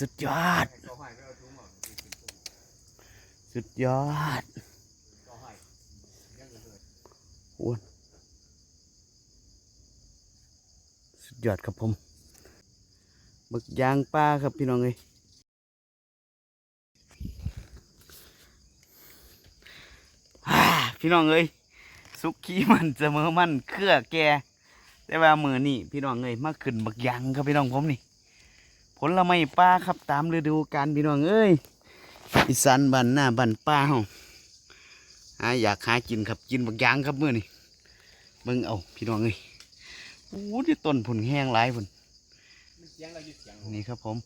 สุดยอด สุดยอดอ้วนสุดยอดครับผมบึกยางปลาครับพี่น้องเอ้ยฮ่าพี่น้องเอ้ยสุกี้มันเสมอมันเครือแกแต่ว่ามือนี่พี่น้องเอ้ยมาขึ้นบักยางครับพี่น้องผมนี่ ผลไม้ป่าครับตามฤดูกาลพี่น้องเอ้ยอีสานบ้านหน้าบ้านป่าเฮาหาอยากหากินครับกินบักยางครับเมื้อนี่เบิ่งเอาพี่น้องเอ้ยโอ้ที่ต้นผุนแห้งหลายพุ่นนี่ครับผม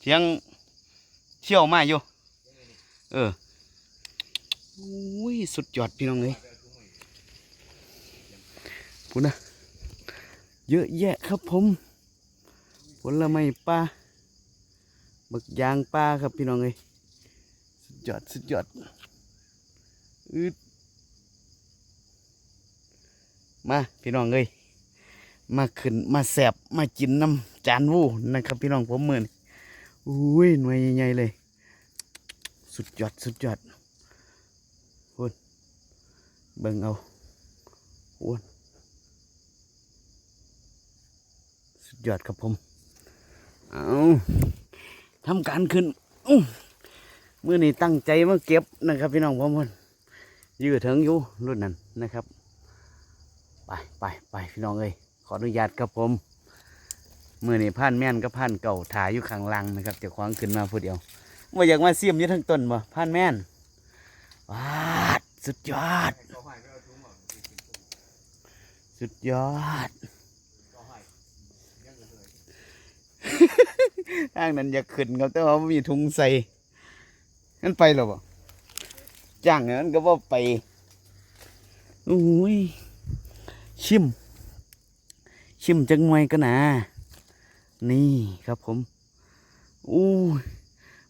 เสียงเชี่ยวมาอยู่เออโอ้ยสุดยอดพี่น้องเอ้ยพุ่นนะเยอะแยะครับผม ผลไม้ป่าบักยางป่าครับพี่น้องเอ้ยสุดยอดสุดยอดอืดมาพี่น้องเอ้ยมาขึ้นมาแสบมากินน้ำจานวูนะครับ พี่น้องผมเหมือนอุ้ยหน่วยใหญ่ๆเลย สุดยอดสุดยอดพูดเบิ่งเอาอ้วนสุดยอดครับผม เอาทำการขึ้นเมื่อนี้ตั้งใจมาเก็บนะครับ พี่น้องผมคนยืดถึงอยู่รุ่นนั้นนะครับ ไปไปไปพี่น้องเอ้ยขออนุญาตครับผมเมื่อนี้ผ่านแม่นกับผ่านเก่าถ่ายอยู่ข้างล่างนะครับเจะคว้าของขึ้นมาผู้เดียวว่าอยากมาเสียมยี่ทั้งต้นบ่ผ่านแม่นว้าดสุดยอด สุดยอด ทางนั้นอยากขึ้นครับแต่ว่าบ่มีถุงใส่นั่นไปหรอบ่จ้างนั้นก็ว่าไปอุ้ยชิม ชิมจังหน่วกันนะนี่ครับผมอู้ย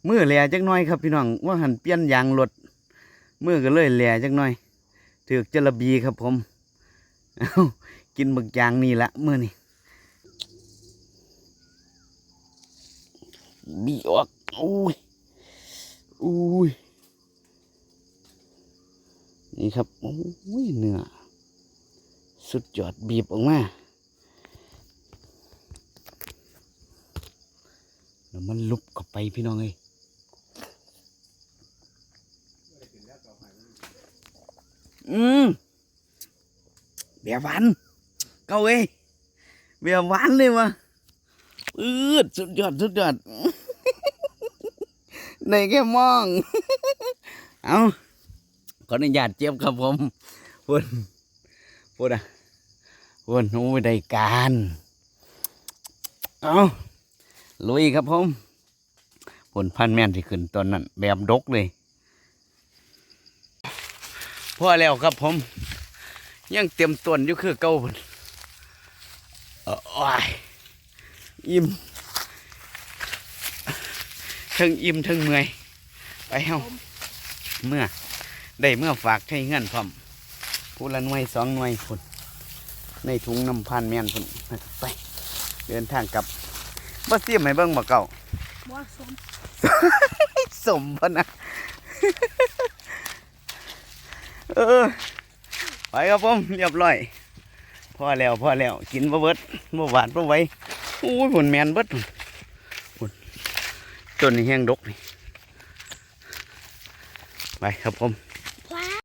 มือแหล่จังน่อยครับพี่น้องว่าหันเปลี่ยนยางรถมือก็เลยแหล่จังน่อยถือกจระบีครับผมกินบึกยางนี่ละมือนี่ บีออกอุ้ยอุ้ยนี่ครับโอ้ยเนื้อสุดยอดบีบออกมาแล้วมันลุบเข้าไปพี่น้องเอ้ยอืมเบียร์หวานเก้าเอ้เบียร์หวานเลยวะ อืดสุดยอดสุดยอดในแค่มอง เอาขออนุญาตเจ็บครับผมพูดพูดอะพูดโอ้ยได้การ เอาลุยครับผมผลพันแม่นที่ขึ้นตอนนั้น แบบดกเลยพอแล้วครับผม ยังเต็มต้นอยู่คือเก่าพุ่นอ้ย อิ่มทั้งอิ่มทั้งเมื่อย ไปเฮาเมื่อ ได้เมื่อฝากให้เงินพร้อมผู้ละหน่วยสองหน่วยพุ่นในถุงน้ำพันแมนพุ่นนะครับไป เดินทางกลับบ่เสียมให้เบิ่งบ่เก่าบ่สมสมพะนะเออไปครับผมเรียบร้อยพอแล้วพอแล้วกินบ่เบิดบ่หวานบ่ไหว โอ้ยผลแมนเบิดผลจนนต้นนี้แห้งดกนี่ไปครับผม